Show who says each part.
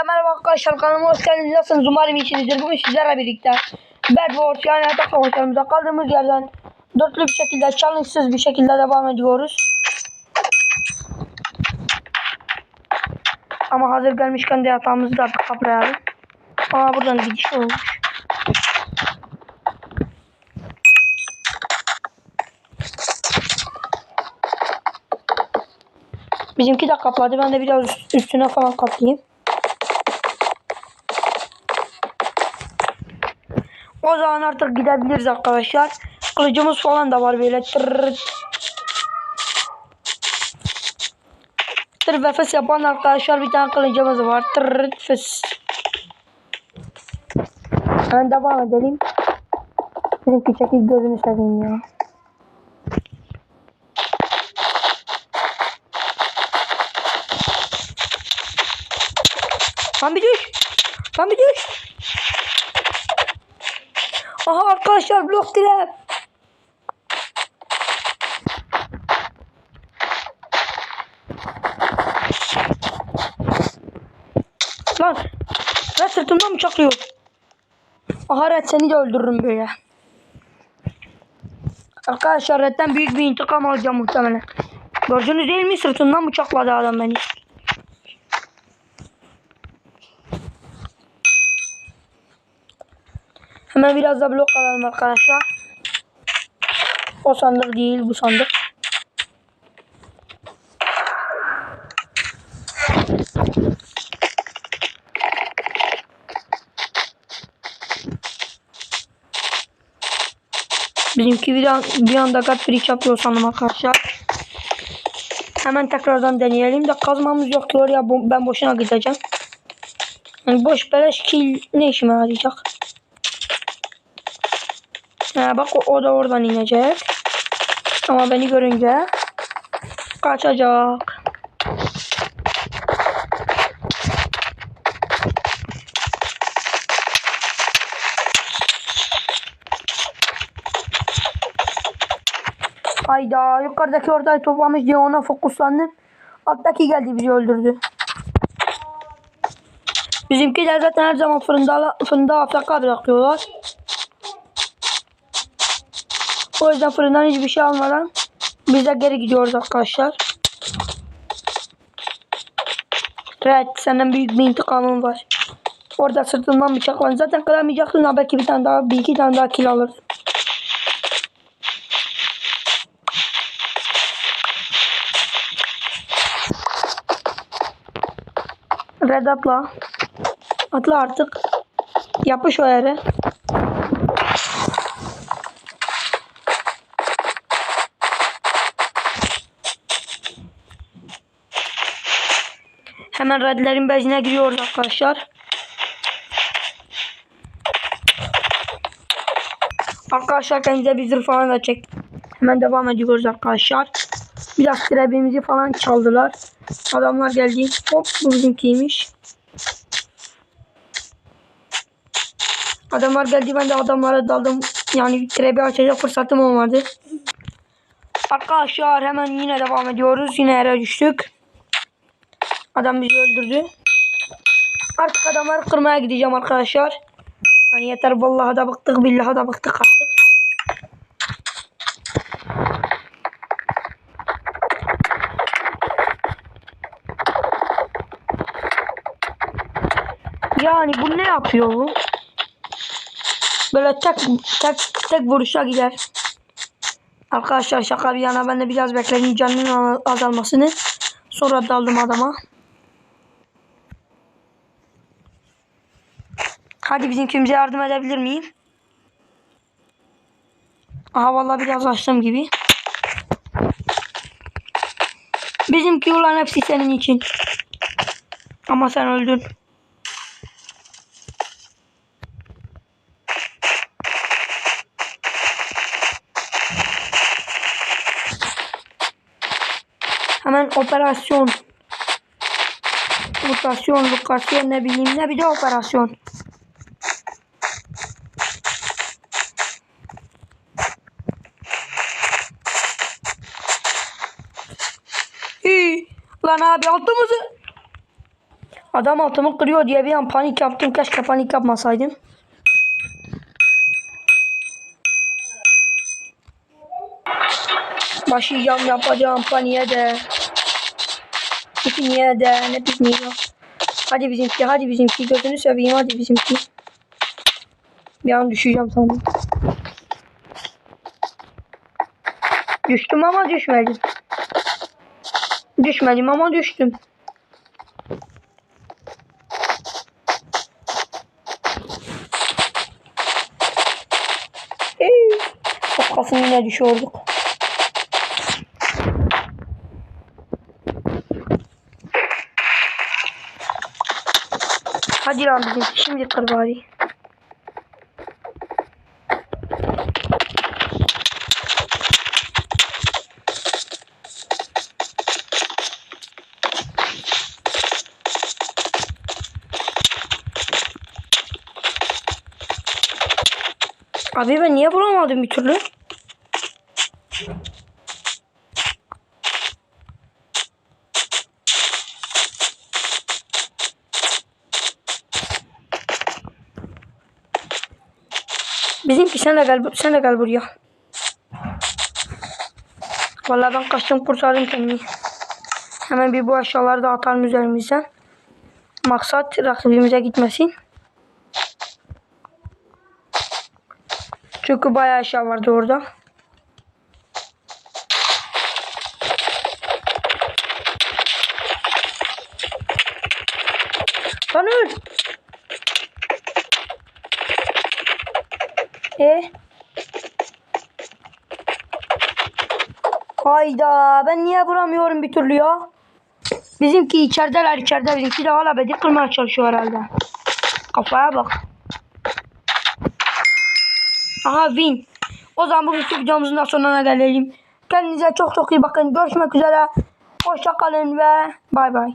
Speaker 1: Hepinize merhaba arkadaşlar kanalıma hoş geldiniz. Nasılsınız? Umarım iyisinizdir. Bugün sizlerle birlikte Bad Wars yani yatak savaşlarımıza kaldığımız yerden dörtlü bir şekilde, challenge'sız bir şekilde devam ediyoruz. Ama hazır gelmişken de yatağımızı da kaplayalım. Aa buradan gidiş olmuş. Bizimki de kapladı. Ben de biraz üstüne falan kaplayayım. O zaman artık gidebiliriz arkadaşlar. Kılıcımız falan da var böyle. Tırrrrt. Tır ve fıs yapan arkadaşlar bir tane kılıcımız var. Tırrrrt fıs. Ben devam edelim. Bizimki çekil gözünü seveyim ya. Lan bir düş. Lan bir düş. Aha arkadaşlar blok diler. Lan. Red sırtımdan bıçaklıyor. Aha Red seni de öldürürüm böyle. Arkadaşlar Red'den büyük bir intikam alacağım muhtemelen. Gördünüz değil mi? Sırtından bıçakladı adam beni. Hemen biraz da blok alalım arkadaşlar. O sandık değil bu sandık. Bizimki bir, an, bir anda kat free yapıyor sandım arkadaşlar. Hemen tekrardan deneyelim de kazmamız yok ki oraya ben boşuna gideceğim. Yani boş beleş kill ne işime yarayacak? Ha, bak o, o da oradan inecek. Ama beni görünce kaçacak. Hayda yukarıdaki ortayı toplamış diye ona fokuslandım. Alttaki geldi bizi öldürdü. Bizimkiler zaten her zaman fırında fırında afk bırakıyorlar. O yüzden fırından hiçbir şey almadan biz de geri gidiyoruz arkadaşlar. Red senden büyük bir intikamım var. Orada sırtından bıçak var. Zaten kıramayacaktın ha belki bir tane daha bir iki tane daha kill alırdın. Red atla. Atla artık. Yapış o yere. Hemen redlerin bezine giriyoruz arkadaşlar. Arkadaşlar kendinize bir zırh falan da çek. Hemen devam ediyoruz arkadaşlar. Biraz trebimizi falan çaldılar. Adamlar geldi. Hop bu bizimkiymiş. Adamlar geldi ben de adamlara daldım. Yani trebi açacak fırsatım olmadı. Arkadaşlar hemen yine devam ediyoruz. Yine yere düştük. Adam bizi öldürdü. Artık adamları kırmaya gideceğim arkadaşlar. Yani yeter vallahi da bıktık billahi da bıktık artık. Yani bu ne yapıyor bu? Böyle tek tek tek vuruşa gider. Arkadaşlar şaka bir yana ben de biraz bekledim canının azalmasını. Sonra daldım adama. Hadi bizimkimize yardım edebilir miyim? Aha vallahi biraz açtım gibi. Bizimki ulan hepsi senin için. Ama sen öldün. Hemen operasyon. Mutasyon, lokasyon ne bileyim ne bir de operasyon. İyi. Lan abi altımızı. Adam altımı kırıyor diye bir an panik yaptım. Keşke panik yapmasaydım. Başlayacağım yapacağım paniğe de. Pikniğe de. Ne pikniği ya. Hadi bizimki hadi bizimki. Gözünü seveyim hadi bizimki. Bir an düşeceğim sandım. Düştüm ama düşmedim. Düşmedim ama düştüm. Hey, kafasını yine düşürdük. Hadi lan bizim şimdi kır bari. Abi ben niye bulamadım bir türlü? Bizimki sen de gel, sen de gel buraya. Vallahi ben kaçtım kurtardım kendimi. Hemen bir bu eşyaları da atalım üzerimize. Maksat rakibimize gitmesin. Çünkü bayağı eşya vardı orada. Lan öl. E? Hayda ben niye vuramıyorum bir türlü ya? Bizimki içerideler içeride bizimki de hala bedi kırmaya çalışıyor herhalde. Kafaya bak. Aha win. O zaman bugünkü videomuzun da sonuna gelelim. Kendinize çok çok iyi bakın. Görüşmek üzere. Hoşça kalın ve bay bay.